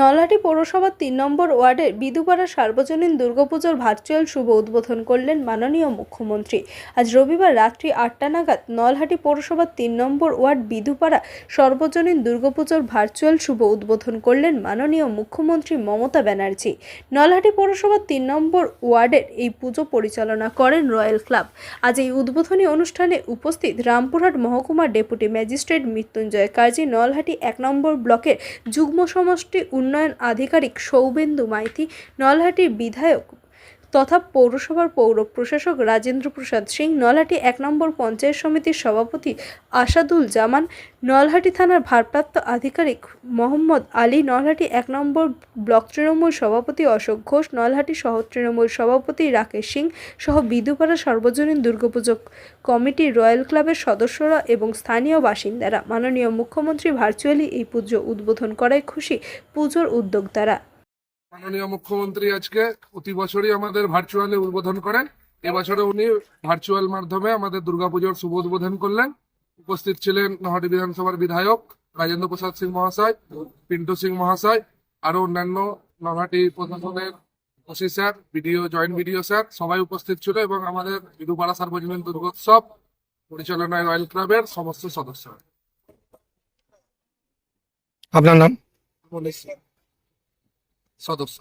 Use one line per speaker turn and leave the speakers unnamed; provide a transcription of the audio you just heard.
নলহাটি পৌরসভার তিন নম্বর ওয়ার্ডের বিদুপাড়া সার্বজনীন দুর্গাপুজোর ভার্চুয়াল শুভ উদ্বোধন করলেন মাননীয় মুখ্যমন্ত্রী। আজ রবিবার রাত্রি আটটা নাগাদ নলহাটি পৌরসভার তিন নম্বর ওয়ার্ড বিদুপাড়া সর্বজনীন দুর্গাপুজোর ভার্চুয়াল শুভ উদ্বোধন করলেন মাননীয় মুখ্যমন্ত্রী মমতা ব্যানার্জি। নলহাটি পৌরসভার তিন নম্বর ওয়ার্ডের এই পুজো পরিচালনা করেন রয়্যাল ক্লাব। আজ এই উদ্বোধনী অনুষ্ঠানে উপস্থিত রামপুরহাট মহকুমা ডেপুটি ম্যাজিস্ট্রেট মৃত্যুঞ্জয় কাজী, নলহাটি এক নম্বর ব্লকের যুগ্ম সমষ্টি উন্নয়ন আধিকারিক সৌবেন্দু মাইতি নলহাটির বিধায়ক তথা পৌরসভার পৌর প্রশাসক রাজেন্দ্র প্রসাদ সিং, নলহাটি এক নম্বর পঞ্চায়েত সমিতির সভাপতি আসাদুল জামান, নলহাটি থানার ভারপ্রাপ্ত আধিকারিক মোহাম্মদ আলী, নলহাটি এক নম্বর ব্লক তৃণমূল সভাপতি অশোক ঘোষ, নলহাটি শহর তৃণমূল সভাপতি রাকেশ সিং সহ বিদুপাড়া সর্বজনীন দুর্গাপুজো কমিটির রয়্যাল ক্লাবের সদস্যরা এবং স্থানীয় বাসিন্দারা। মাননীয় মুখ্যমন্ত্রী ভার্চুয়ালি এই পুজো উদ্বোধন করায় খুশি পুজোর উদ্যোক্তারা।
মাননীয় মুখ্যমন্ত্রী আজকে প্রতি বছরই আমাদের ভার্চুয়ালি উদ্বোধন করেন। এবছরে উনি ভার্চুয়াল মাধ্যমে আমাদের দুর্গাপুজোর শুভ উদ্বোধন করলেন। উপস্থিত ছিলেন নহাটি বিধানসভার বিধায়ক রাজেন্দ্র প্রসাদ সিং মহাশয় পিন্টু সিং মহাশয় আরও অন্যান্য নহাটি প্রশাসনের OC sir BDO joint BDO sir সবাই উপস্থিত ছিল এবং আমাদের বিদুপাড়া সার্বজনীন দুর্গোৎসব পরিচালনায় রয়্যাল ক্লাবের সমস্ত সদস্য
আপনার নাম?
সদস্য